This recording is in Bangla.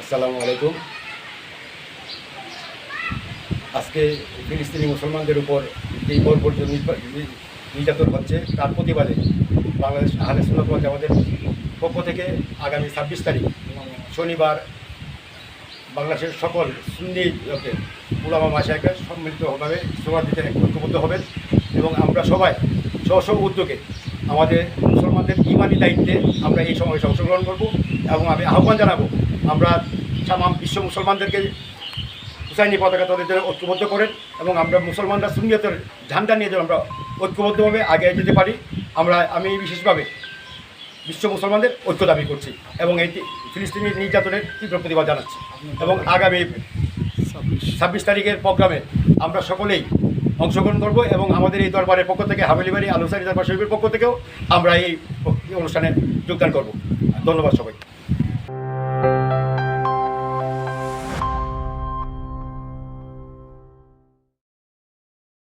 আসসালামু আলাইকুম। আজকে ফিলিস্তিনি মুসলমানদের উপর এই বর্বর্য নির্বা- নির্যাতন হচ্ছে, তার প্রতিবাদে বাংলাদেশ আহলে ওয়াল জামাতের পক্ষ থেকে আগামী ছাব্বিশ তারিখ শনিবার বাংলাদেশের সকল সুন্নি লোকে উলামা মাসায়কে সম্মিলিতভাবে সভা দিতে ঐক্যবদ্ধ হবেন এবং আমরা সবাই স্ব উদ্যোগে আমাদের মুসলমানদের ইমানি দায়িত্বে আমরা এই সমাবেশে অংশগ্রহণ করব এবং আমি আহ্বান জানাব, আমরা তামাম বিশ্ব মুসলমানদেরকে হুসাইনি পতাকা তাদের জন্য ঐক্যবদ্ধ করেন এবং আমরা মুসলমানরা সুন্নিয়তের ঝান্ডা নিয়ে যেন আমরা ঐক্যবদ্ধভাবে আগে যেতে পারি। আমরা, আমি বিশেষভাবে বিশ্ব মুসলমানদের ঐক্য দাবি করছি এবং এই ফিলিস্তিনি নির্যাতনের তীব্র প্রতিবাদ জানাচ্ছি এবং আগামী ছাব্বিশ তারিখের প্রোগ্রামে আমরা সকলেই অংশগ্রহণ করব এবং আমাদের এই দরবারের পক্ষ থেকে হাবিলিবাড়ি আলোসারি দরবার শরীফের পক্ষ থেকেও আমরা এই অনুষ্ঠানে যোগদান করব। ধন্যবাদ সবাই